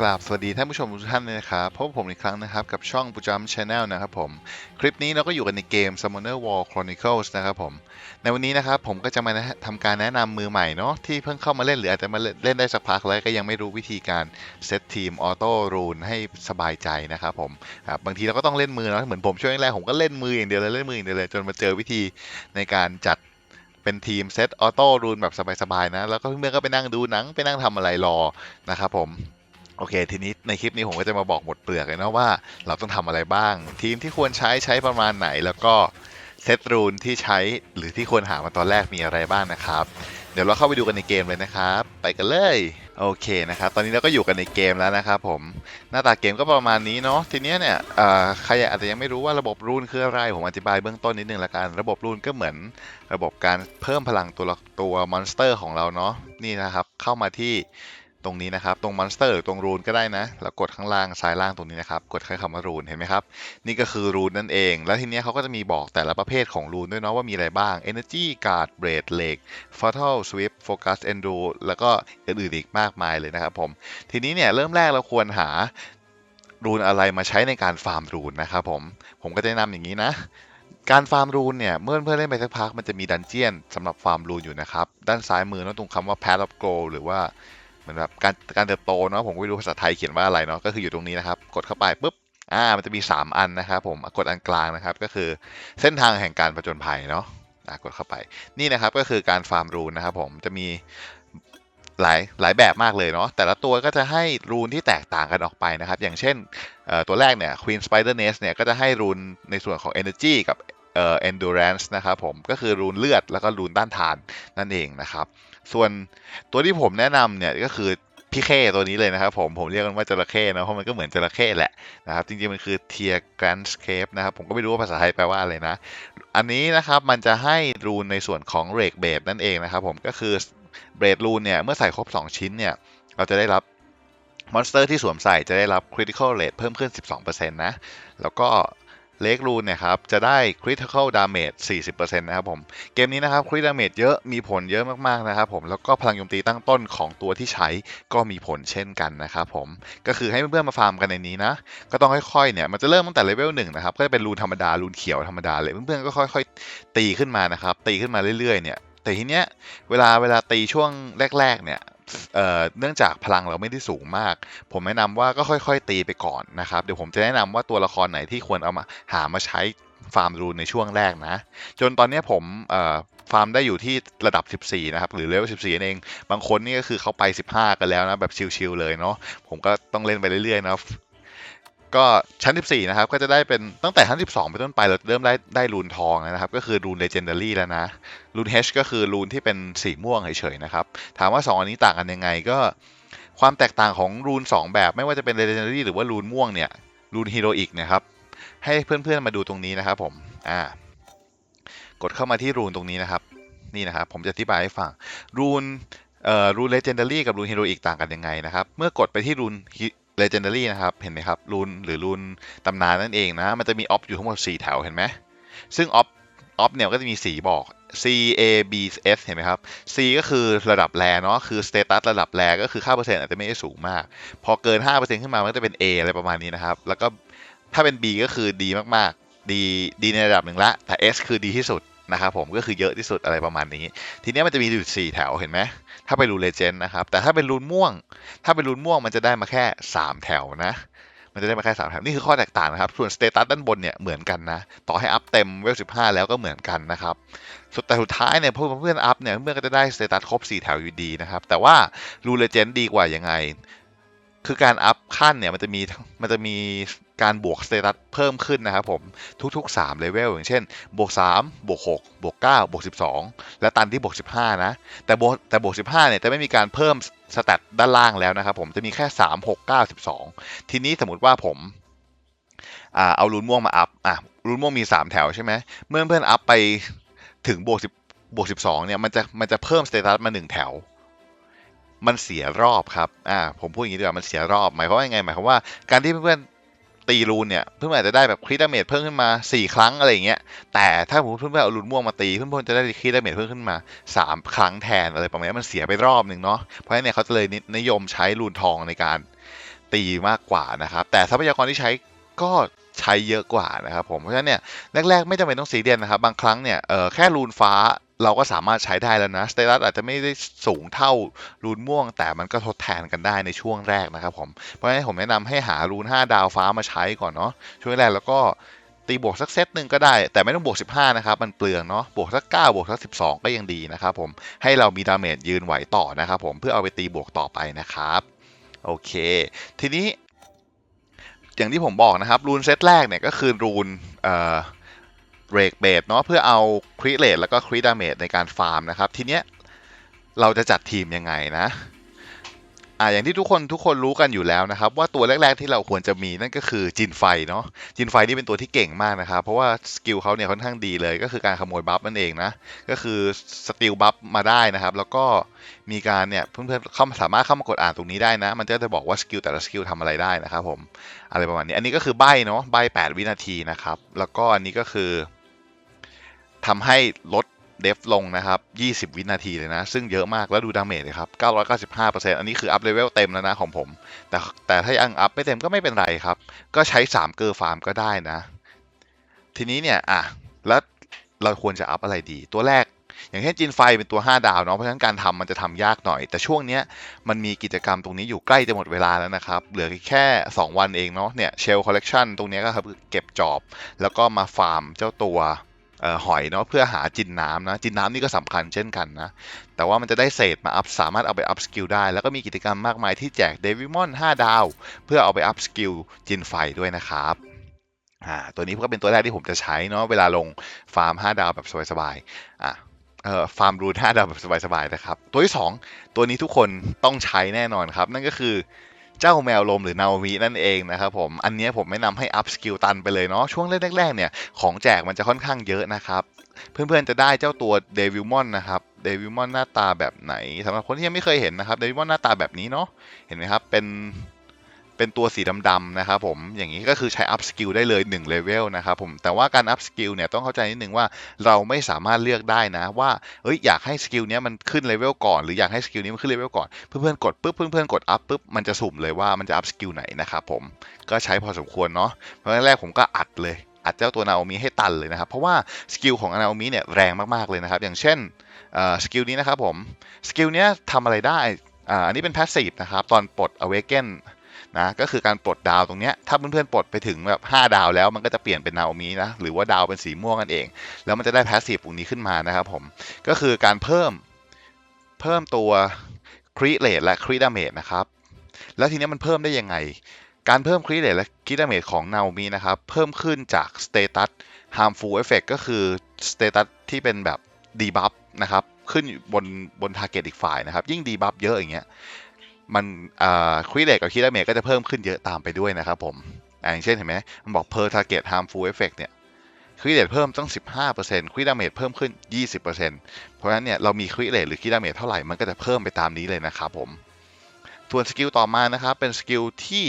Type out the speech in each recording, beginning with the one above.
กราบสวัสดีท่านผู้ชมทุกท่านเลยนะครับพบผมอีกครั้งนะครับ กับช่องปูจัมชาแนลนะครับผม คลิปนี้เราก็อยู่กันในเกม Summoner War Chronicles นะครับผม ในวันนี้นะครับผมก็จะมาทำการแนะนำมือใหม่เนาะที่เพิ่งเข้ามาเล่นหรืออาจจะมาเล่นได้สักพักแล้วก็ยังไม่รู้วิธีการเซตทีมออโต้รูนให้สบายใจนะครับผมครับบางทีเราก็ต้องเล่นมือเนาะเหมือนผมช่วงแรกผมก็เล่นมืออย่างเดียวเลยเล่นมืออย่างเดียวเลยจนมาเจอวิธีในการจัดเป็นทีมเซตออโต้รูนแบบสบายๆนะแล้วก็เพื่อนๆก็ไปนั่งดูหนังไปนั่งทำอะไรรอนะครับผม โอเค ทีนี้ในคลิปนี้ผมก็จะมาบอกหมดเปลือกเลยนะว่าเราต้องทำอะไรบ้าง ทีมที่ควรใช้ใช้ประมาณไหน แล้วก็เซตรูนที่ใช้หรือที่ควรหามาตอนแรกมีอะไรบ้างนะครับ เดี๋ยวเราเข้าไปดูกันในเกมเลยนะครับ ไปกันเลยโอเคนะครับ ตอนนี้เราก็อยู่กันในเกมแล้วนะครับผม หน้าตาเกมก็ประมาณนี้เนาะ ทีนี้เนี่ยใครอาจจะยังไม่รู้ว่าระบบรูนคืออะไร ผมอธิบายเบื้องต้นนิดนึงละกัน ระบบรูนก็เหมือนระบบการเพิ่มพลังตัวตัวมอนสเตอร์ของเราเนาะ นี่นะครับ เข้ามาที่ ตรงนี้นะครับ ตรงมอนสเตอร์ตรงรูนก็ได้นะ แล้วกดข้างล่างซ้ายล่างตรงนี้นะครับ กดแค่คำว่ารูนเห็นไหมครับ นี่ก็คือรูนนั่นเอง แล้วทีนี้เขาก็จะมีบอกแต่ละประเภทของรูนด้วยเนาะว่ามีอะไรบ้าง Energy Guard Blade Leg Fatal Sweep Focus Endo แล้วก็อื่นๆอีกมากมายเลยนะครับผม ทีนี้เนี่ยเริ่มแรกเราควรหารูนอะไรมาใช้ในการฟาร์มรูนนะครับผม ผมก็จะแนะนำอย่างนี้นะการฟาร์มรูนเนี่ยเมื่อเพื่อนเล่นไปสักพักมันจะมีดันเจียนสำหรับฟาร์มรูนอยู่นะครับ ด้านซ้ายมือเนอะตรงคำว่า Path of Grow หรือว่า มือนแบบการการเติบโตเนาะผมไม่รู้ภาษาไทยเขียนว่าอะไรเนาะก็คืออยู่ตรงนี้นะครับ กดเข้าไปปุ๊บอ่ามันจะมี 3 อันนะครับผมกดอันกลางนะครับ ก็คือเส้นทางแห่งการผจญภัยเนาะกดเข้าไปนี่นะครับก็คือการฟาร์มรูนนะครับผมจะมีหลายหลายแบบมากเลยเนาะแต่ละตัวก็จะให้รูนที่แตกต่างกันออกไปนะครับ อย่างเช่นตัวแรกเนี่ย Queen Spider Nest เนี่ยก็จะให้รูนในส่วนของ Energy กับเอ่อ Endurance นะครับผมก็คือรูนเลือดแล้วก็รูนต้านทานนั่นเองนะครับ ส่วนตัวที่ผมแนะนำเนี่ยก็คือพี่เข้ตัวนี้เลยนะครับผมผมเรียกมันว่าจระเข้นะเพราะมันก็เหมือนจระเข้แหละนะครับจริงๆมันคือเทียกรนสเคปนะครับผมก็ไม่รู้ว่าภาษาไทยแปลว่าอะไรนะ อันนี้นะครับมันจะให้รูนในส่วนของเรกเบดนั่นเองนะครับผมก็คือเบดรูนเนี่ยเมื่อใส่ครบ 2 ชิ้นเนี่ยเราจะได้รับมอนสเตอร์ที่สวมใส่จะได้รับ Critical Rate เพิ่มขึ้น 12%นะ แล้วก็ เลกรูนเนี่ยครับจะได้ Critical Damage 40%นะครับผม เกมนี้นะครับ Crit Damage เยอะมีผลเยอะมากๆนะครับผมแล้วก็พลังโจมตีตั้งต้นของตัวที่ใช้ก็มีผลเช่นกันนะครับผมก็คือให้เพื่อนๆมาฟาร์มกันในนี้นะ ก็ต้องค่อยๆเนี่ยมันจะเริ่มตั้งแต่เลเวลหนึ่งนะครับก็จะเป็นรูนธรรมดารูนเขียวธรรมดาเลยเพื่อนๆก็ค่อย ๆ ตีขึ้นมานะครับตีขึ้นมาเรื่อยๆเนี่ยแต่ทีเนี้ยเวลาเวลาตีช่วงแรก ๆ เนี่ย เเนื่องจากพลังเราไม่ได้สูงมาก ผมแนะนำว่าก็ค่อยๆตีไปก่อนนะครับเดี๋ยวผมจะแนะนำว่าตัวละครไหนที่ควรเอามาหามาใช้ฟาร์มรูนในช่วงแรกนะ จนตอนนี้ผมฟาร์มได้อยู่ที่ระดับ 14 นะครับ หรือเลเวล 14 เอง บางคนนี่ก็คือเขาไป 15 กันแล้วนะ แบบชิลๆเลยเนาะผมก็ต้องเล่นไปเรื่อยๆนะ ก็ชั้น 14 นะครับ ก็จะได้เป็นตั้งแต่ชั้น 12 ไปต้นไปเราเริ่มได้ได้รูนทองนะครับ ก็คือรูนเลเจนดารี่แล้วนะ รูน H ก็คือรูนที่เป็นสีม่วงเฉยๆนะครับ ถามว่า 2 อันนี้ต่างกันยังไงก็ความแตกต่างของรูน 2 แบบไม่ว่าจะเป็นเลเจนดารี่หรือว่ารูนม่วงเนี่ย รูนฮีโรอีกนะครับ ให้เพื่อนๆมาดูตรงนี้นะครับผม อ่า กดเข้ามาที่รูนตรงนี้นะครับ นี่นะครับ ผมจะอธิบายให้ฟัง รูนเอ่อรูนเลเจนดารี่กับรูนฮีโรอีกต่างกันยังไงนะครับ เมื่อกดไปที่รูน เลเจนดารี่นะครับ เห็นไหมครับรูนหรือรูนตำนานนั่นเองนะ มันจะมีออฟอยู่ทั้งหมด 4 แถวเห็นไหมซึ่งออฟออฟเนี่ยก็จะมีสีบอก C A B S เห็นไหมครับ C ก็คือระดับแรเนาะคือสเตตัสระดับแรก็คือค่าเปอร์เซ็นต์อาจจะไม่ได้สูงมาก พอเกิน 5%ขึ้นมา มันก็จะเป็น A อะไรประมาณนี้นะครับ แล้วก็ถ้าเป็น B ก็คือดีมากๆ ดีดีในระดับหนึ่งละ แต่ S คือดีที่สุดนะครับผมก็คือเยอะที่สุดอะไรประมาณนี้ ทีนี้มันจะมีอยู่4แถวเห็นไหม ถ้าเป็นรูนเลเจนด์นะครับ แต่ถ้าเป็นรูนม่วง ถ้าเป็นรูนม่วงมันจะได้มาแค่ 3 แถวนะ มันจะได้มาแค่ 3 แถว นี่คือข้อแตกต่างนะครับ ส่วนสเตตัสด้านบนเนี่ยเหมือนกันนะ ต่อให้อัพเต็มเวล15 แล้วก็เหมือนกันนะครับสุดแต่สุดท้ายเนี่ยพอเพื่อนอัพเนี่ยเพื่อนก็จะได้สเตตัสครบ 4 แถวอยู่ดีนะครับ แต่ว่ารูเลเจนด์ดีกว่ายังไง คือการอัพขั้นเนี่ยมันจะมีมันจะมี การบวกสเตตัสเพิ่มขึ้นนะครับผมทุกๆ3เลเวลอย่างเช่นบวก3บวก6บวก9บวก12 และตันที่บวก15 นะ แต่บวกแต่บวก15เนี่ยจะไม่มีการเพิ่มสแตทด้านล่างแล้วนะครับผมจะมีแค่ 3 6 9 12 ทีนี้สมมติว่าผมอเอารูนม่วงมาอัพอะรูนม่วงมี 3 แถวใช่ไหมเมื่อเพื่อนอัพไปถึงบวก10บวก12เนี่ยมันจะมันจะเพิ่มสเตตัสมา 1 แถว มันเสียรอบครับอ่าผมพูดอย่างนี้ดีกว่ามันเสียรอบ หมายความว่ายังไงหมายความว่าการที่เพื่อน ตีรูนเนี่ยเพื่อนๆอาจจะได้แบบคริดาเมจเพิ่มขึ้นมา 4 ครั้งอะไรอย่างเงี้ยแต่ถ้าผมเพื่อนๆเอารูนม่วงมาตี เพื่อนๆจะได้คริดาเมจเพิ่มขึ้นมา 3 ครั้งแทนอะไรประมาณนี้มันเสียไปรอบหนึ่งเนาะเพราะฉะนั้นเนี่ยเขาจะเลยนิยมใช้รูนทองในการตีมากกว่านะครับแต่ทรัพยากรที่ใช้ก็ใช้เยอะกว่านะครับผมเพราะฉะนั้นเนี่ยแรกๆไม่จำเป็นต้องซีเรียสนะครับบางครั้งเนี่ยแค่รูนฟ้า เราก็สามารถใช้ได้แล้วนะสเตตัสอาจจะไม่ได้สูงเท่ารูนม่วง แต่มันก็ทดแทนกันได้ในช่วงแรกนะครับผม เพราะฉะนั้นผมแนะนำให้หารูน 5 ดาวฟ้ามาใช้ก่อนเนาะช่วงแรกแล้วก็ตีบวกสักเซตหนึ่งก็ได้ แต่ไม่ต้องบวก 15 นะครับ มันเปลืองเนาะบวกสัก 9 บวกสัก 12 ก็ยังดีนะครับผมให้เรามีดาเมจยืนไหวต่อนะครับผมเพื่อเอาไปตีบวกต่อไปนะครับโอเค ทีนี้ อย่างที่ผมบอกนะครับ รูนเซตแรกเนี่ยก็คือรูนเอ่อ เรกเบดเนาะเพื่อเอาคริเลตแล้วก็คริดาเมจในการฟาร์มนะครับ ทีเนี้ยเราจะจัดทีมยังไงนะอ่าอย่างที่ทุกคนทุกคนรู้กันอยู่แล้วนะครับ ว่าตัวแรก ๆ ที่เราควรจะมีนั่นก็คือจินไฟเนาะจินไฟนี่เป็นตัวที่เก่งมากนะครับ เพราะว่าสกิลเขาเนี่ยค่อนข้างดีเลย ก็คือการขโมยบัฟนั่นเองนะก็คือสติลบัฟมาได้นะครับ แล้วก็มีการเนี่ยเพื่อนๆเข้าสามารถเข้ามากดอ่านตรงนี้ได้นะ มันจะบอกว่าสกิลแต่ละสกิลทำอะไรได้นะครับผมอะไรประมาณนี้อันนี้ก็คือใบเนาะใบ8 วินาทีนะครับแล้วก็อันนี้ก็คือ ทำให้ลดเดฟลงนะครับ 20 วินาทีเลยนะ ซึ่งเยอะมากแล้วดูดาเมจเลยครับ 995%อันนี้คืออัพเลเวลเต็มแล้วนะของผม แต่แต่ถ้ายังอัพไม่เต็มก็ไม่เป็นไรครับ ก็ใช้ 3 เกอร์ฟาร์มก็ได้นะ ทีนี้เนี่ย อะ แล้วเราควรจะอัพอะไรดี ตัวแรก อย่างเช่นจินไฟเป็นตัว 5 ดาวเนาะ เพราะฉะนั้นการทำมันจะทำยากหน่อย แต่ช่วงเนี้ยมันมีกิจกรรมตรงนี้อยู่ใกล้จะหมดเวลาแล้วนะครับ เหลือแค่ 2 วันเองเนาะ เนี่ยเชลคอลเลกชันตรงนี้ก็คือเก็บจอบ แล้วก็มาฟาร์มเจ้าตัว หอยเนาะเพื่อหาจินน้ำนะจินน้ำนี่ก็สำคัญเช่นกันนะ แต่ว่ามันจะได้เศษมาอัพสามารถเอาไปอัพสกิลได้ แล้วก็มีกิจกรรมมากมายที่แจกเดวิมอน5 ดาว เพื่อเอาไปอัพสกิลจินไฟด้วยนะครับอ่าตัวนี้ก็เป็นตัวแรกที่ผมจะใช้เนาะเวลาลงฟาร์ม 5 ดาวแบบสบายๆอะเอ่อฟาร์มรูท5ดาวแบบสบายๆนะครับ ตัวที่ 2 ตัวนี้ทุกคนต้องใช้แน่นอนครับ นั่นก็คือ เจ้าแมวลมหรือนาโอมินั่นเองนะครับผม อันนี้ผมแนะนำให้อัพสกิลตันไปเลยเนาะ ช่วงแรกๆเนี่ยของแจกมันจะค่อนข้างเยอะนะครับเพื่อนๆ จะได้เจ้าตัวเดวิลมอนนะครับเดวิลมอนหน้าตาแบบไหนสำหรับคนที่ยังไม่เคยเห็นนะครับเดวิลมอนหน้าตาแบบนี้เนาะเห็นไหมครับเป็น เป็นตัวสีดำๆนะครับผมอย่างนี้ก็คือใช้อัพสกิลได้เลย1เลเวลนะครับผมแต่ว่าการอัพสกิลเนี่ยต้องเข้าใจนิดนึงว่าเราไม่สามารถเลือกได้นะว่าเอ้ยอยากให้สกิลเนี้ยมันขึ้นเลเวลก่อนหรืออยากให้สกิลนี้มันขึ้นเลเวลก่อนเพื่อนๆกดปุ๊บเพื่อนๆกดอัพปุ๊บมันจะสุ่มเลยว่ามันจะอัพสกิลไหนนะครับผมก็ใช้พอสมควรเนาะเพราะแรกผมก็อัดเลยอัดเจ้าตัวนาโอมิให้ตันเลยนะครับ เพราะว่าสกิลของนาโอมิเนี่ยแรงมากๆเลยนะครับ อย่างเช่นสกิลนี้นะครับผมสกิลเนี้ยทำอะไรได้อ่าอันนี้เป็นพาสซีฟนะครับ ตอนปลด Awaken นะก็คือการปลดดาวตรงเนี้ยถ้าเพื่อนๆปลดไปถึงแบบ 5 ดาวแล้วมันก็จะเปลี่ยนเป็นนาโอมินะหรือว่าดาวเป็นสีม่วงกันเอง แล้วมันจะได้แพสซีฟตรงนี้ขึ้นมานะครับผมก็คือการเพิ่มเพิ่มตัวครีเลตและครีดาเมจนะครับแล้วทีนี้มันเพิ่มได้ยังไง การเพิ่มครีเลตและครีดาเมจของนาโอมินะครับเพิ่มขึ้นจากสเตตัส harmful effect ก็คือสเตตัสที่เป็นแบบดีบัฟนะครับขึ้นบนบนทาร์เก็ตอีกฝ่ายนะครับ ยิ่งดีบัฟเยอะอย่างเงี้ย มันครีเลตกับครีดเมก็จะเพิ่มขึ้นเยอะตามไปด้วยนะครับผมอย่างเช่นเห็นไหมมันบอก per target harmful effect เนี่ยครีเลตเพิ่มตั้ง 15%ครีดาเมจเพิ่มขึ้น 20%เพราะฉะนั้นเนี่ยเรามีครีเลตหรือครีดาเมจเท่าไหร่มันก็จะเพิ่มไปตามนี้เลยนะครับผมส่วนสกิลต่อมานะครับเป็นสกิลที่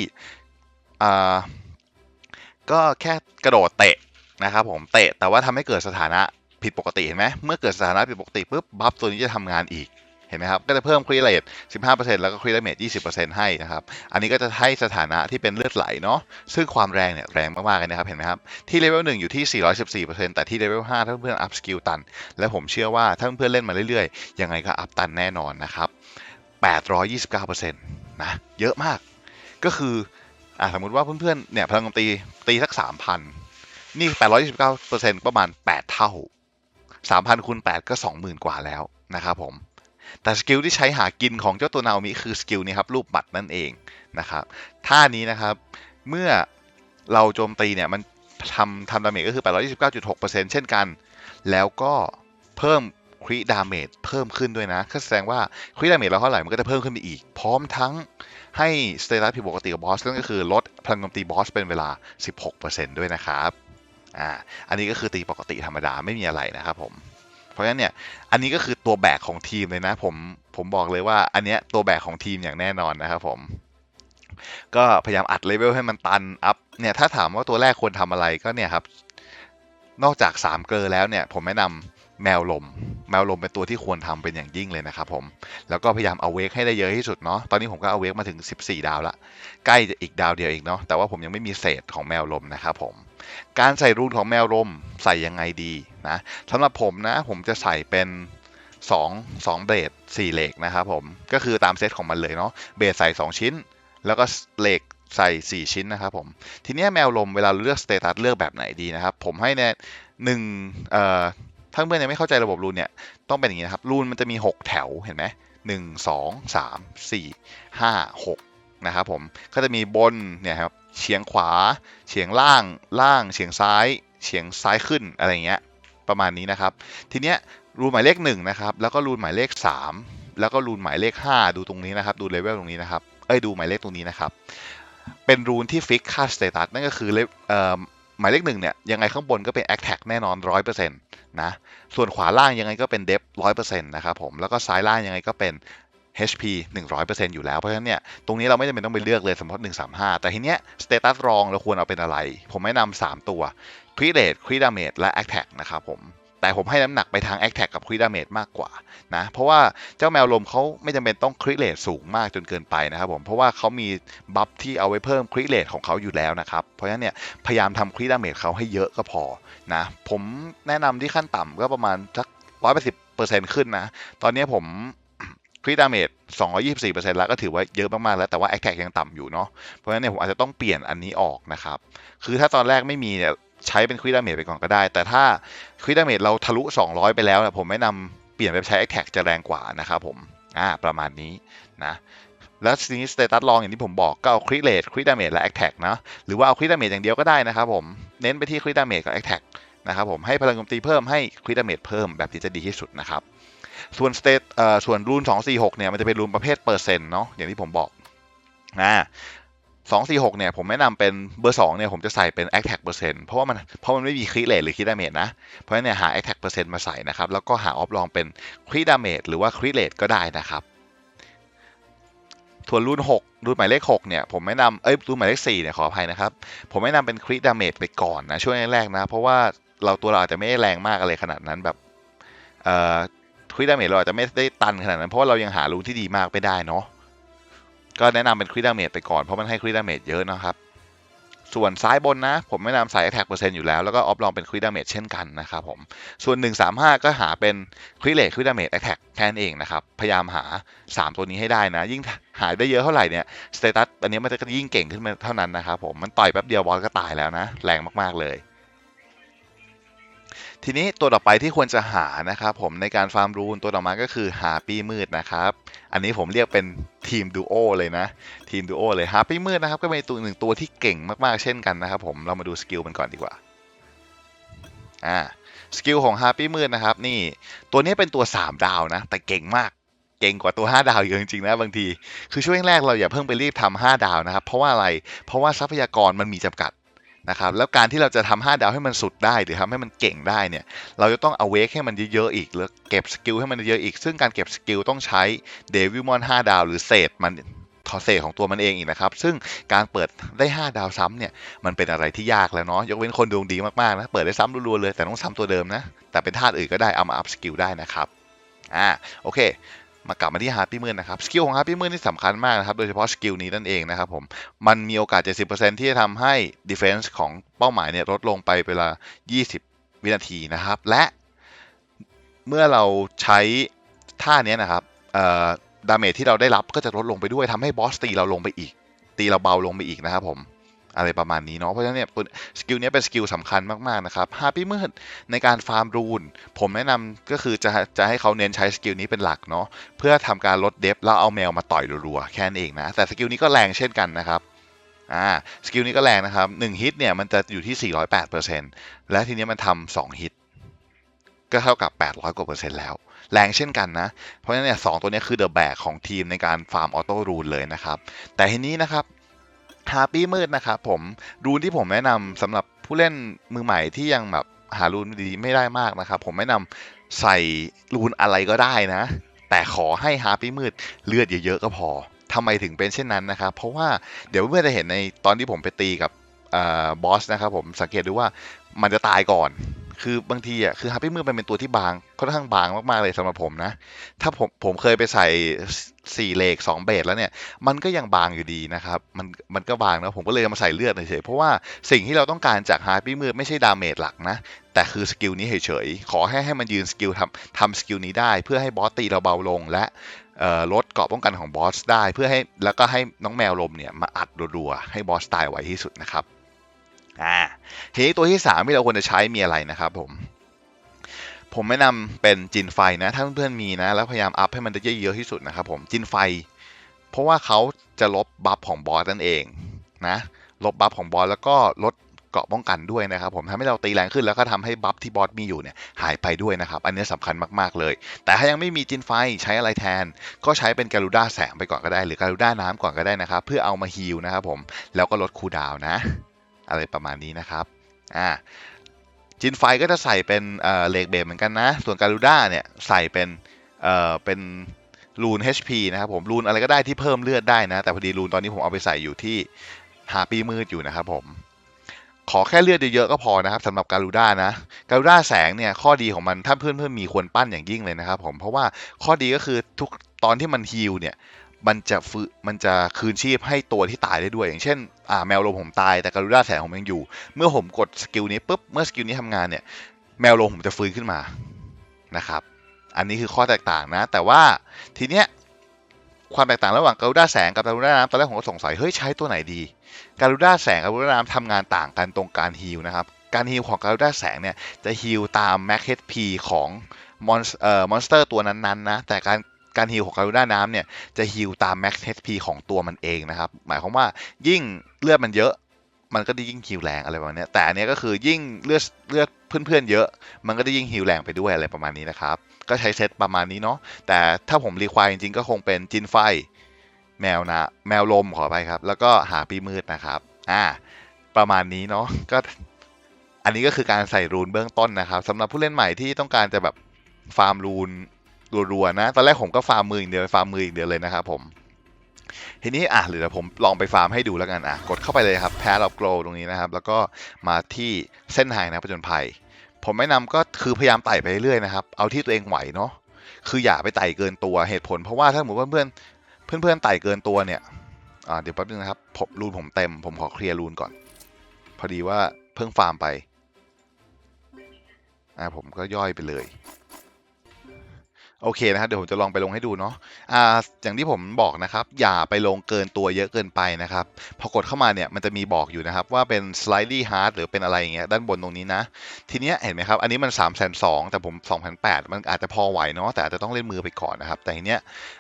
ก็แค่กระโดดเตะนะครับผมเตะแต่ว่าทำให้เกิดสถานะผิดปกติเห็นไหมเมื่อเกิดสถานะผิดปกติปุ๊บบัฟตัวนี้จะทำงานอีก เห็นไหมครับ ก็จะเพิ่มครีเลต15%แล้วก็ครีดาเมจ20%ให้นะครับ อันนี้ก็จะให้สถานะที่เป็นเลือดไหลเนาะ ซึ่งความแรงเนี่ยแรงมากๆเลยนะครับ เห็นไหมครับ ที่เลเวล1อยู่ที่ 414%แต่ที่เลเวล5ถ้าเพื่อนอัพสกิลตัน และผมเชื่อว่าถ้าเพื่อนเล่นมาเรื่อยๆ ยังไงก็อัพตันแน่นอนนะครับ829%นะ เยอะมาก ก็คืออ่าสมมติว่าเพื่อนๆ เนี่ยพลังโจมตีตีสัก 3,000 นี่ 829%ประมาณ 8 เท่า 3,000คูณ8ก็ 20,000 กว่าแล้วนะครับผม แต่สกิลที่ใช้หากินของเจ้าตัวนาโอมิคือสกิลนี้ครับรูปบัตรนั่นเองนะครับท่านี้นะครับเมื่อเราโจมตีเนี่ยมันทำทำดาเมจก็คือ 829.6%เช่นกัน แล้วก็เพิ่มคริดาเมจเพิ่มขึ้นด้วยนะก็แสดงว่าคริดาเมจเราเท่าไหร่มันก็จะเพิ่มขึ้นไปอีก พร้อมทั้งให้สเตตัสผิดปกติกับบอสนั่นก็คือลดพลังโจมตีบอสเป็นเวลา 16%ด้วยนะครับอ่าอันนี้ก็คือตีปกติธรรมดาไม่มีอะไรนะครับผม ราะฉะนั้นเนี่ยอันนี้ก็คือตัวแบกของทีมเลยนะผมผมบอกเลยว่าอันเนี้ยตัวแบกของทีมอย่างแน่นอนนะครับผมก็พยายามอัดเลเวลให้มันตันอัพเนี่ยถ้าถามว่าตัวแรกควรทำอะไรก็เนี่ยครับ นอกจาก3เกลอแล้วเนี่ยผมแนะนำแมวลม แมวลมเป็นตัวที่ควรทำเป็นอย่างยิ่งเลยนะครับผมแล้วก็พยายามเอาเวกให้ได้เยอะที่สุดเนาะตอนนี้ผมก็เอาเวกมาถึง 14 ดาวละใกล้จะอีกดาวเดียวเองเนาะแต่ว่าผมยังไม่มีเศษของแมวลมนะครับผม การใส่รูนของแมวลมใส่ยังไงดีนะสำหรับผมนะผมจะใส่เป็น2 2เบส4เหล็กนะครับผมก็คือตามเซตของมันเลยเนาะเบสใส่ 2 ชิ้น แล้วก็เหล็กใส่ 4 ชิ้นนะครับผมทีนี้แมวลมเวลาเลือกสเตตัสเลือกแบบไหนดีนะครับ ผมให้เนี่ยหนึ่งเอ่อถ้าเพื่อนยังไม่เข้าใจระบบรูนเนี่ยต้องเป็นอย่างนี้นะครับรูนมันจะมี 6 แถวเห็นไหมหนึ่งสองสามสี่ห้าหก นะครับผมก็จะมีบนเนี่ยครับเฉียงขวา เฉียงล่างล่าง เฉียงซ้าย เฉียงซ้ายขึ้นอะไรเงี้ยประมาณนี้นะครับ ทีเนี้ยรูนหมายเลขหนึ่งนะครับแล้วก็รูนหมายเลขสามแล้วก็รูนหมายเลขห้าดูตรงนี้นะครับ ดูเลเวลตรงนี้นะครับเอ้ยดูหมายเลขตรงนี้นะครับเป็นรูนที่ฟิกค่าสเตตัสนั่นก็คือเลเอ่อหมายเลขหนึ่งเนี่ยยังไงข้างบนก็เป็น a c t a c แน่นอน 100%นะส่วนขวาล่างยังไงก็เป็น depth 100%นะครับผมแล้วก็ซ้ายล่างยังไงก็เป็น HP 100%อยู่แล้ว เพราะฉะนั้นเนี่ยตรงนี้เราไม่จำเป็นต้องไปเลือกเลยสมมติ 135 แต่ทีเนี้ย status รองเราควรเอาเป็นอะไร ผมแนะนำ3ตัว crit rate crit damage และ attack นะครับผมแต่ผมให้น้ำหนักไปทาง attack กับ crit damage มากกว่านะเพราะว่าเจ้าแมวลมเขาไม่จำเป็นต้อง crit rate สูงมากจนเกินไปนะครับผมเพราะว่าเขามีบัฟที่เอาไว้เพิ่ม crit rate ของเขาอยู่แล้วนะครับเพราะฉะนั้นเนี่ยพยายามทำ crit damage เขาให้เยอะก็พอนะผมแนะนำที่ขั้นต่ำก็ประมาณสัก180%ขึ้นนะตอนนี้ผม คริดาเมจ224%แล้วก็ถือว่าเยอะมากๆแล้วแต่ว่า Attack ยังต่ำอยู่เนาะเพราะฉะนั้นเนี่ยผมอาจจะต้องเปลี่ยนอันนี้ออกนะครับ คือถ้าตอนแรกไม่มีเนี่ยใช้เป็นคริดาเมจไปก่อนก็ได้ แต่ถ้าคริดาเมจเราทะลุ 200 ไปแล้วเนี่ยผมแนะนำเปลี่ยนไปใช้ Attack จะแรงกว่านะครับผมอ่าประมาณนี้นะแล้วทีนี้สเตตัสลองอย่างที่ผมบอกก็เอาคริเลตคริดาเมจและ Attack นะหรือว่าเอาคริดาเมจอย่างเดียวก็ได้นะครับผมเน้นไปที่คริดาเมจกับ Attack นะครับผมให้พลังโจมตีเพิ่มให้คริดาเมจเพิ่มแบบที่จะดีที่สุดนะครับ ส่วนสเตตเอ่อส่วนรูน246เนี่ยมันจะเป็นรูนประเภทเปอร์เซ็นต์เนาะอย่างที่ผมบอกนะ246เนี่ยผมแนะนำเป็นเบอร์2เนี่ยผมจะใส่เป็น attack เปอร์เซ็นต์เพราะว่ามันเพราะมันไม่มีคริเลตหรือคริดาเมจนะ เพราะฉะนั้นเนี่ยหา attack เปอร์เซ็นต์มาใส่นะครับ แล้วก็หาออฟลองเป็นคริดาเมจหรือว่าคริเลตก็ได้นะครับส่วนรุ่น 6 รุ่นหมายเลข6เนี่ยผมแนะนำเอ้ยรุ่นหมายเลข4เนี่ยขออภัยนะครับผมแนะนำเป็นคริดาเมจไปก่อนนะช่วงแรกๆนะ เพราะว่าเราตัวเราอาจจะไม่ได้แรงมากอะไรขนาดนั้นแบบเอ่อ คริดาเมจเราอาจจะไม่ได้ตันขนาดนั้นเพราะว่าเรายังหารูนที่ดีมากไม่ได้เนาะก็แนะนำเป็นคริดาเมจไปก่อนเพราะมันให้คริดาเมจเยอะนะครับ ส่วนซ้ายบนนะ ผมแนะนำใส่ attack เปอร์เซ็นต์อยู่แล้ว แล้วก็ออฟลองเป็นคริดาเมจเช่นกันนะครับผมส่วน 135 ก็หาเป็นคริเลตคริดาเมจ attack แค่นั้นเองนะครับพยายามหา 3 ตัวนี้ให้ได้นะ ยิ่งหาได้เยอะเท่าไหร่เนี่ยสเตตัสอันนี้มันจะยิ่งเก่งขึ้นมาเท่านั้นนะครับผมมันต่อยแป๊บเดียวบอสก็ตายแล้วนะ แรงมากๆเลย ทีนี้ตัวต่อไปที่ควรจะหานะครับผมในการฟาร์มรูนตัวต่อมาก็คือหาปีมืดนะครับ อันนี้ผมเรียกเป็นทีมดูโอเลยนะ ทีมดูโอเลยหาปีมืดนะครับ ก็เป็นตัวหนึ่งตัวที่เก่งมากๆเช่นกันนะครับผมเรามาดูสกิลมันก่อนดีกว่าอ่าสกิลของฮาปี้มืดนะครับนี่ตัวนี้เป็นตัว 3 ดาวนะ แต่เก่งมากเก่งกว่าตัว 5 ดาวอยู่จริงๆนะบางที คือช่วงแรกเราอย่าเพิ่งไปรีบทำ5ดาวนะครับ เพราะว่าอะไรเพราะว่าทรัพยากรมันมีจำกัด นะครับแล้วการที่เราจะทำ5ดาวให้มันสุดได้หรือทำให้มันเก่งได้เนี่ยเราจะต้องเอาเวกให้มันเยอะๆอีกหรือเก็บสกิลให้มันเยอะอีก ซึ่งการเก็บสกิลต้องใช้เดวิลมอน5ดาว หรือเศษมันทอเศษของตัวมันเองอีกนะครับ ซึ่งการเปิดได้ 5 ดาวซ้ำเนี่ย มันเป็นอะไรที่ยากแล้วเนาะ ยกเว้นคนดวงดีมากๆนะ เปิดได้ซ้ำรัวๆเลย แต่ต้องซ้ำตัวเดิมนะ แต่เป็นธาตุอื่นก็ได้ เอามาอัพสกิลได้นะครับ อ่า โอเค มากลับมาที่ฮาร์ปี้มืนนะครับสกิลของฮาร์ปี้มืนนี่สำคัญมากนะครับ โดยเฉพาะสกิลนี้นั่นเองนะครับผมมันมีโอกาส 70%ที่จะทำให้ defense ของเป้าหมายเนี่ยลดลงไปเวลา 20 วินาทีนะครับ และเมื่อเราใช้ท่านี้นะครับเอ่อดาเมจที่เราได้รับก็จะลดลงไปด้วยทำให้บอสตีเราลงไปอีก ตีเราเบาลงไปอีกนะครับผม อะไรประมาณนี้เนาะเพราะฉะนั้นเนี่ยสกิลนี้เป็นสกิลสำคัญมาก ๆ นะครับฮาปี้มืดในการฟาร์มรูน ผมแนะนำก็คือจะจะให้เขาเน้นใช้สกิลนี้เป็นหลักเนาะเพื่อทำการลดเดฟแล้วเอาแมวมาต่อยรัวๆ แค่นั้นเองนะ แต่สกิลนี้ก็แรงเช่นกันนะครับอ่าสกิลนี้ก็แรงนะครับ1ฮิตเนี่ยมันจะอยู่ที่ 408%และทีนี้มันทำ2ฮิตก็เท่ากับ 800 กว่าเปอร์เซ็นต์แล้ว แรงเช่นกันนะ เพราะฉะนั้นเนี่ยสองตัวนี้คือเดอะแบกของทีมในการฟาร์มออโต้รูนเลยนะครับ แต่ทีนี้นะครับ ฮาปี้มืดนะครับผมรูนที่ผมแนะนำสำหรับผู้เล่นมือใหม่ที่ยังแบบหารูนดีไม่ได้มากนะครับ ผมแนะนำใส่รูนอะไรก็ได้นะ แต่ขอให้ฮาปี้มืดเลือดเยอะๆก็พอทำไมถึงเป็นเช่นนั้นนะครับ เพราะว่าเดี๋ยวเพื่อนจะเห็นในตอนที่ผมไปตีกับบอสนะครับผมสังเกตดูว่ามันจะตายก่อน คือบางทีอะคือฮาร์ปี้มืดมันเป็นตัวที่บางค่อนข้างบางมากๆเลยสำหรับผมนะ ถ้าผมผมเคยไปใส่สี่เลขสองเบสแล้วเนี่ย มันก็ยังบางอยู่ดีนะครับ มันมันก็บางนะผมก็เลยมาใส่เลือดเฉยๆเพราะว่าสิ่งที่เราต้องการจากฮาร์ปี้มืดไม่ใช่ดาเมจหลักนะ แต่คือสกิลนี้เฉยๆ ขอให้ให้มันยืนสกิลทำทำสกิลนี้ได้ เพื่อให้บอสตีเราเบาลงและลดเกราะป้องกันของบอสได้ เพื่อให้แล้วก็ให้น้องแมวลมเนี่ยมาอัดรัวๆให้บอสตายไวที่สุดนะครับ อ่าทีนี้ตัวที่สามที่เราควรจะใช้มีอะไรนะครับผม ผมแนะนำเป็นจินไฟนะ ถ้าเพื่อนๆมีนะ แล้วพยายามอัพให้มันได้เยอะๆที่สุดนะครับผมจินไฟ เพราะว่าเขาจะลบบัฟของบอสนั่นเองนะลบบัฟของบอสแล้วก็ลดเกาะป้องกันด้วยนะครับผมทำให้เราตีแรงขึ้นแล้วก็ทำให้บัฟที่บอสมีอยู่เนี่ยหายไปด้วยนะครับ อันนี้สำคัญมากๆเลย แต่ถ้ายังไม่มีจินไฟใช้อะไรแทน ก็ใช้เป็นการูด้าแสงไปก่อนก็ได้ หรือการูด้าน้ำก่อนก็ได้นะครับ เพื่อเอามาฮีลนะครับผมแล้วก็ลดคูดาวนะ อะไรประมาณนี้นะครับอ่าจินไฟก็จะใส่เป็นเอ่อเลกเบสเหมือนกันนะ ส่วนการูด้าเนี่ยใส่เป็นเอ่อเป็นรูน HP นะครับผมรูนอะไรก็ได้ที่เพิ่มเลือดได้นะ แต่พอดีรูนตอนนี้ผมเอาไปใส่อยู่ที่หาปีมืดอยู่นะครับผมขอแค่เลือดเยอะๆก็พอนะครับสำหรับการูด้านะการูด้าแสงเนี่ยข้อดีของมันถ้าเพื่อนๆมีควรปั้นอย่างยิ่งเลยนะครับผมเพราะว่าข้อดีก็คือทุกตอนที่มันฮีลเนี่ยมันจะฟื้นมันจะคืนชีพให้ตัวที่ตายได้ด้วย อย่างเช่น อ่าแมวโลมผมตายแต่การูด้าแสงผมยังอยู่ เมื่อผมกดสกิลนี้ปุ๊บเมื่อสกิลนี้ทำงานเนี่ยแมวโลมผมจะฟื้นขึ้นมานะครับอันนี้คือข้อแตกต่างนะ แต่ว่าทีเนี้ยความแตกต่างระหว่างการูด้าแสงกับการูด้าน้ำตอนแรกผมก็สงสัยเฮ้ยใช้ตัวไหนดีการูด้าแสงกับการูด้าน้ำทำงานต่างกันตรงการฮีลนะครับการฮีลของการูด้าแสงเนี่ยจะฮีลตามแม็กเฮดพีของมอนเอ่อมอนสเตอร์ตัวนั้นๆนะแต่การ การฮีลของการูด้าน้ำเนี่ยจะฮีลตามแม็กเฮดพีของตัวมันเองนะครับ หมายความว่ายิ่งเลือดมันเยอะมันก็ได้ยิ่งฮิวแรงอะไรประมาณนี้แต่อันนี้ก็คือยิ่งเลือดเลือดเพื่อนๆเยอะ มันก็ได้ยิ่งฮิวแรงไปด้วยอะไรประมาณนี้นะครับ ก็ใช้เซตประมาณนี้เนาะแต่ถ้าผมรีควายจริงๆก็คงเป็นจินไฟ แมวนะ แมวลมขอไปครับ แล้วก็หาปีมืดนะครับอ่าประมาณนี้เนาะก็อันนี้ก็คือการใส่รูนเบื้องต้นนะครับสำหรับผู้เล่นใหม่ที่ต้องการจะแบบฟาร์มรูน รัวๆนะ ตอนแรกผมก็ฟาร์มมืออย่างเดียวฟาร์มมืออย่างเดียวเลยนะครับผม ทีนี้อะหรือเดี๋ยวผมลองไปฟาร์มให้ดูแล้วกันอะกดเข้าไปเลยครับ Path of Glow ตรงนี้นะครับ แล้วก็มาที่เส้นทางนะผจญภัย ผมแนะนำก็คือพยายามไต่ไปเรื่อยๆนะครับ เอาที่ตัวเองไหวเนาะ คืออย่าไปไต่เกินตัวเหตุผล เพราะว่าถ้าสมมติเพื่อนเพื่อนเพื่อนๆไต่เกินตัวเนี่ยอ่าเดี๋ยวแป๊บนึงนะครับผมรูนผมเต็ม ผมขอเคลียร์รูนก่อน พอดีว่าเพิ่งฟาร์มไป อ่าผมก็ย่อยไปเลย โอเคนะครับเดี๋ยวผมจะลองไปลงให้ดูเนาะอ่าอย่างที่ผมบอกนะครับ อย่าไปลงเกินตัวเยอะเกินไปนะครับ พอกดเข้ามาเนี่ยมันจะมีบอกอยู่นะครับ ว่าเป็น slightly hard หรือเป็นอะไรอย่างเงี้ยด้านบนตรงนี้นะ ทีเนี้ยเห็นไหมครับ อันนี้มัน3 2 0 0 0แต่ผม2 0 0 8มันอาจจะพอไหวเนาะแต่อาจจะต้องเล่นมือไปก่อนนะครับ แต่ทีเนี้ย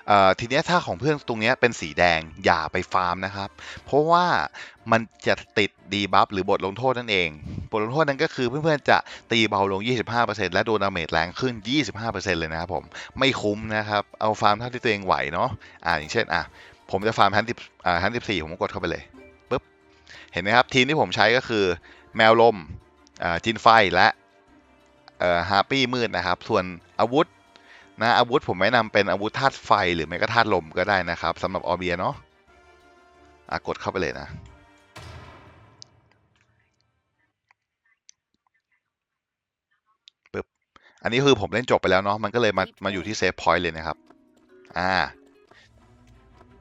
อ่อทีเนี้ยถ้าของเพื่อนตรงเนี้ยเป็นสีแดงอย่าไปฟาร์มนะครับ เพราะว่ามันจะติดดีบัฟหรือบทลงโทษนั่นเอง บทลงโทษนั้นก็คือเพื่อนๆจะตีเบาลง 25%และโดนดาเมจแรงขึ้น 25%เลยนะครับผม ไม่คุ้มนะครับ เอาฟาร์มเท่าที่ตัวเองไหวเนาะ อ่าอย่างเช่น อะ ผมจะฟาร์มฮันสิบอ่าฮันสิบสี่ผมกดเข้าไปเลยปึ๊บ เห็นไหมครับ ทีมที่ผมใช้ก็คือแมวลมอ่าจินไฟและเอ่อฮาร์ปี้มืดนะครับ ส่วนอาวุธนะอาวุธผมแนะนำเป็นอาวุธธาตุไฟหรือไม่ก็ธาตุลมก็ได้นะครับสำหรับออเบียเนาะอะกดเข้าไปเลยนะ อันนี้คือผมเล่นจบไปแล้วเนาะมันก็เลยมามาอยู่ที่เซฟพอยต์เลยนะครับอ่า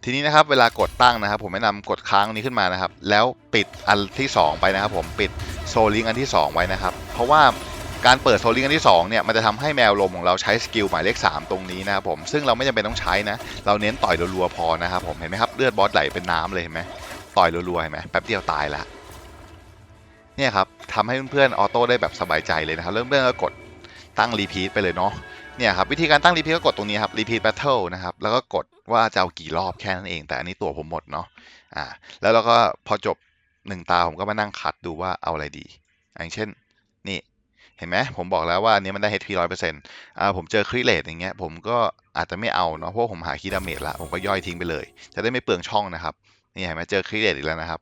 ทีนี้นะครับเวลากดตั้งนะครับ ผมแนะนำกดค้างตรงนี้ขึ้นมานะครับ แล้วปิดอันที่ 2 ไปนะครับผมปิดโซลิงอันที่ 2 ไว้นะครับ เพราะว่าการเปิดโซลิงอันที่2เนี่ยมันจะทำให้แมวลมของเราใช้สกิลหมายเลข 3 ตรงนี้นะครับผมซึ่งเราไม่จำเป็นต้องใช้นะ เราเน้นต่อยรัวๆพอนะครับผมเห็นไหมครับเลือดบอสไหลเป็นน้ำเลยเห็นไหมต่อยรัวๆเห็นไหมแป๊บเดียวตายละเนี่ยครับทำให้เพื่อนๆออโต้ได้แบบสบายใจเลยนะครับเริ่มเรื่องก็กด ตั้งรีพีทไปเลยเนาะเนี่ยครับวิธีการตั้งรีพีทก็กดตรงนี้ครับรีพีทแบทเทิลนะครับแล้วก็กดว่าจะเอากี่รอบแค่นั้นเอง แต่อันนี้ตัวผมหมดเนาะอ่าแล้วเราก็พอจบหนึ่งตาผมก็มานั่งคัดดูว่าเอาอะไรดี อย่างเช่นนี่เห็นไหมผมบอกแล้วว่าอันนี้มันได้ HP ร้อยเปอร์เซ็นต์อ่าผมเจอคริเลตอย่างเงี้ยผมก็อาจจะไม่เอาเนาะเพราะผมหาคีดาเมจละผมก็ย่อยทิ้งไปเลย จะได้ไม่เปลืองช่องนะครับนี่เห็นไหมเจอคริเลตอีกแล้วนะครับ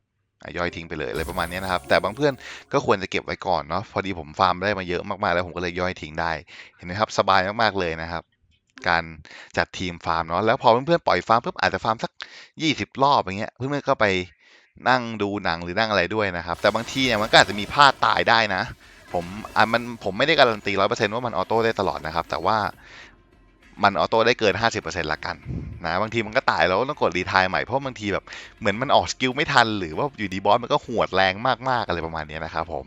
ย่อยทิ้งไปเลยอะไรประมาณนี้นะครับ แต่บางเพื่อนก็ควรจะเก็บไว้ก่อนเนาะพอดีผมฟาร์มได้มาเยอะมากๆ แล้วผมก็เลยย่อยทิ้งได้ เห็นไหมครับสบายมากๆเลยนะครับ การจัดทีมฟาร์มเนาะแล้วพอเพื่อนๆปล่อยฟาร์มปุ๊บอาจจะฟาร์มสัก 20 รอบอย่างเงี้ยเพื่อนๆก็ไปนั่งดูหนังหรือนั่งอะไรด้วยนะครับ แต่บางทีเนี่ยมันก็อาจจะมีพลาดตายได้นะ ผมอะมันผมไม่ได้การันตีร้อยเปอร์เซ็นต์ว่ามันออโต้ได้ตลอดนะครับ แต่ว่า มันออโต้ได้เกิน 50%ละกันนะบางทีมันก็ตายแล้วต้องกดรีไทายใหม่เพราะบางทีแบบเหมือนมันออกสกิลไม่ทัน หรือว่าอยู่ดีบอสมันก็หวดแรงมากๆอะไรประมาณนี้นะครับผม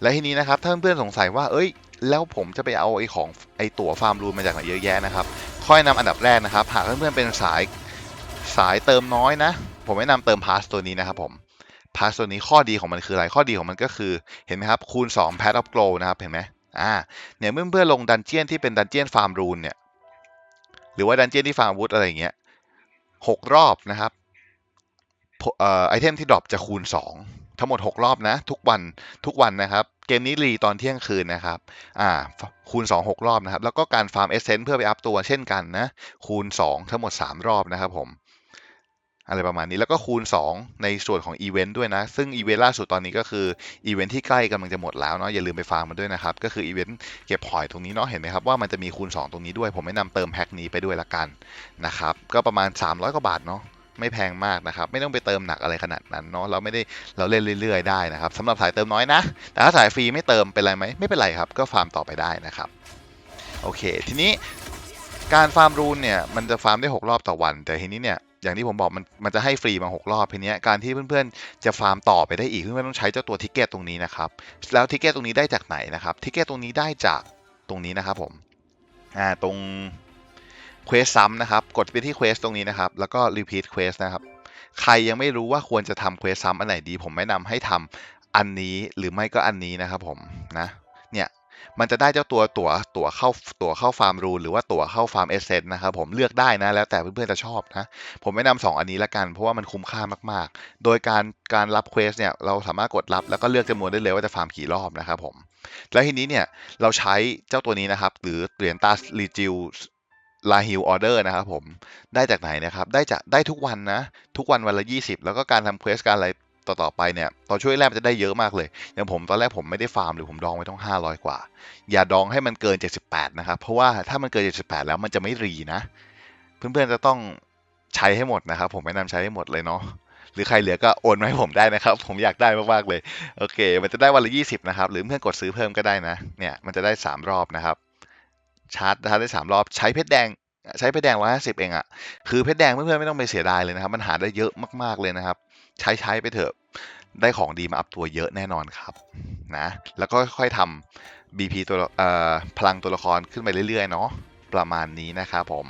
และทีนี้นะครับถ้าเพื่อนๆสงสัยว่า เอ้ย แล้วผมจะไปเอาไอ้ของไอ้ตั๋วฟาร์มรูนมาจากไหนเยอะแยะนะครับค่อยนำอันดับแรกนะครับหากเพื่อนๆเป็นสายสายเติมน้อยนะ ผมแนะนำเติมพาสตัวนี้นะครับผมพาสตัวนี้ข้อดีของมันคืออะไรข้อดีของมันก็คือเห็นไหมครับคูณ2 Path of Glow นะครับเห็นไหม อ่าเนี่ยเมื่อเพื่อนลงดันเจียนที่เป็นดันเจียนฟาร์มรูนเนี่ยหรือว่าดันเจียนที่ฟาร์มวุธอะไรเงี้ยหกรอบนะครับเอ่อไอเทมที่ดรอปจะคูณ 2 ทั้งหมด 6 รอบนะ ทุกวันทุกวันนะครับ เกมนี้รีตอนเที่ยงคืนนะครับอ่าคูณ 2 6 รอบนะครับ แล้วก็การฟาร์มเอเซนต์เพื่อไปอัพตัวเช่นกันนะคูณ 2 ทั้งหมด 3 รอบนะครับผม อะไรประมาณนี้แล้วก็คูณ 2 ในส่วนของอีเวนต์ด้วยนะ ซึ่งอีเวนต์ล่าสุดตอนนี้ก็คืออีเวนต์ที่ใกล้กำลังจะหมดแล้วเนาะอย่าลืมไปฟาร์มมันด้วยนะครับ ก็คืออีเวนต์เก็บพอยตรงนี้เนาะเห็นไหมครับว่ามันจะมีคูณ 2 ตรงนี้ด้วย ผมแนะนำเติมแพ็คนี้ไปด้วยละกันนะครับก็ประมาณ 300กว่าบาทเนาะไม่แพงมากนะครับ ไม่ต้องไปเติมหนักอะไรขนาดนั้นเนาะเราไม่ได้เราเล่นเรื่อย ๆ ได้นะครับสำหรับสายเติมน้อยนะ แต่ถ้าสายฟรีไม่เติมเป็นไรไหมไม่เป็นไรครับ ก็ฟาร์มต่อไปได้นะครับโอเค ทีนี้การฟาร์มรูนเนี่ยมันจะฟาร์มได้ 6 รอบต่อวัน แต่ทีนี้เนี่ย อย่างที่ผมบอกมันมันจะให้ฟรีมา 6 รอบทีเนี้ยการที่เพื่อนๆ จะฟาร์มต่อไปได้อีกเพื่อนๆต้องใช้เจ้าตัวทิกเก็ตตรงนี้นะครับ แล้วทิกเก็ตตรงนี้ได้จากไหนนะครับทิกเก็ตตรงนี้ได้จากตรงนี้นะครับผมอ่าตรงเควสซ้ำนะครับ กดไปที่เควสตรงนี้นะครับ แล้วก็ repeat quest นะครับ ใครยังไม่รู้ว่าควรจะทำเควสซ้ำอันไหนดี ผมแนะนำให้ทำอันนี้หรือไม่ก็อันนี้นะครับผมนะ มันจะได้เจ้าตัวตั๋วตั๋วเข้าตั๋วเข้าฟาร์มรูนหรือว่าตั๋วเข้าฟาร์มเอเซนนะครับผมเลือกได้นะแล้วแต่เพื่อนๆจะชอบนะผมแนะนำสองอันนี้ละกัน เพราะว่ามันคุ้มค่ามากๆ โดยการการรับเควสเนี่ยเราสามารถกดรับแล้วก็เลือกจำนวนได้เลยว่าจะฟาร์มกี่รอบนะครับผมแล้วทีนี้เนี่ยเราใช้เจ้าตัวนี้นะครับ หรือเหรียญตารีจิวลาฮิลออเดอร์นะครับผมได้จากไหนนะครับ ได้จากได้ทุกวันนะ ทุกวันวันละ 20 แล้วก็การทำเควสการอะไร ต่อๆไปเนี่ยตอนช่วยแรกมันจะได้เยอะมากเลย อย่างผมตอนแรกผมไม่ได้ฟาร์มหรือผมดองไว้ต้อง 500 กว่า อย่าดองให้มันเกิน 78 นะครับ เพราะว่าถ้ามันเกิน 78 แล้วมันจะไม่รีนะ เพื่อนๆจะต้องใช้ให้หมดนะครับ ผมแนะนำใช้ให้หมดเลยเนาะหรือใครเหลือก็โอนมาให้ผมได้นะครับ ผมอยากได้มากๆเลย โอเค มันจะได้วันละ 20 นะครับ หรือเพื่อนกดซื้อเพิ่มก็ได้นะ เนี่ยมันจะได้ 3 รอบนะครับ ชาร์จชาร์จได้ 3 รอบใช้เพชรแดงใช้เพชรแดง150เองอะ่ะคือเพชรแดงเพื่อนๆไม่ต้องไปเสียดายเลยนะครับ มันหาได้เยอะมากๆเลยนะครับ ใช้ใช้ไปเถอะได้ของดีมาอัพตัวเยอะแน่นอนครับนะแล้วก็ค่อยๆทำ BP ตัวเอ่อพลังตัวละครขึ้นไปเรื่อยๆเนาะประมาณนี้นะครับผม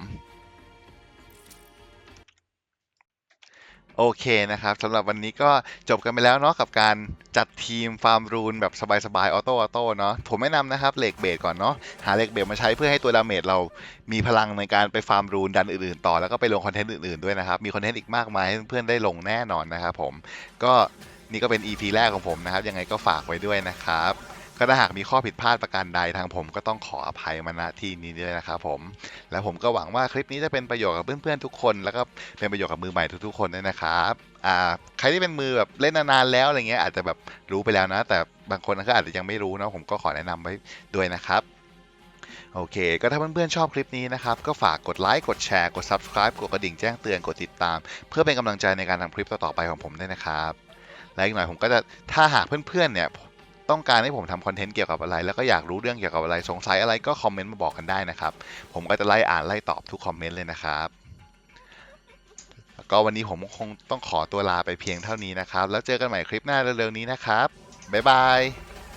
โอเคนะครับสำหรับวันนี้ก็จบกันไปแล้วเนาะกับการจัดทีมฟาร์มรูนแบบสบายๆออโต้ออโต้เนาะผมแนะนำนะครับเหล็กเบสก่อนเนาะหาเหล็กเบสมาใช้เพื่อให้ตัวดาเมจเรามีพลังในการไปฟาร์มรูนดันอื่นๆ ต่อแล้วก็ไปลงคอนเทนต์อื่นๆด้วยนะครับ มีคอนเทนต์อีกมากมายให้เพื่อนๆได้ลงแน่นอนนะครับผมก็นี่ก็เป็น EP แรกของผมนะครับ ยังไงก็ฝากไว้ด้วยนะครับ ก็ถ้าหากมีข้อผิดพลาดประการใดทางผมก็ต้องขออภัยมาณที่นี้ด้วยนะครับผม แล้วผมก็หวังว่าคลิปนี้จะเป็นประโยชน์กับเพื่อนๆทุกคน แล้วก็เป็นประโยชน์กับมือใหม่ทุกๆคนด้วยนะครับอ่าใครที่เป็นมือแบบเล่นนานๆแล้วอะไรเงี้ยอาจจะแบบรู้ไปแล้วนะ แต่บางคนก็อาจจะยังไม่รู้นะผมก็ขอแนะนำไว้ด้วยนะครับโอเค ก็ถ้าเพื่อนๆชอบคลิปนี้นะครับ ก็ฝากกดไลค์ กดแชร์ กด subscribe กดกระดิ่งแจ้งเตือน กดติดตาม เพื่อเป็นกำลังใจในการทำคลิปต่อๆไปของผมด้วยนะครับ และอีกหน่อยผมก็จะ ถ้าหากเพื่อนๆเนี่ย ต้องการให้ผมทำคอนเทนต์เกี่ยวกับอะไร แล้วก็อยากรู้เรื่องเกี่ยวกับอะไรสงสัยอะไรก็คอมเมนต์มาบอกกันได้นะครับ ผมก็จะไล่อ่านไล่ตอบทุกคอมเมนต์เลยนะครับแล้วก็วันนี้ผมคงต้องขอตัวลาไปเพียงเท่านี้นะครับ แล้วเจอกันใหม่คลิปหน้าเร็วๆนี้นะครับบ๊ายบาย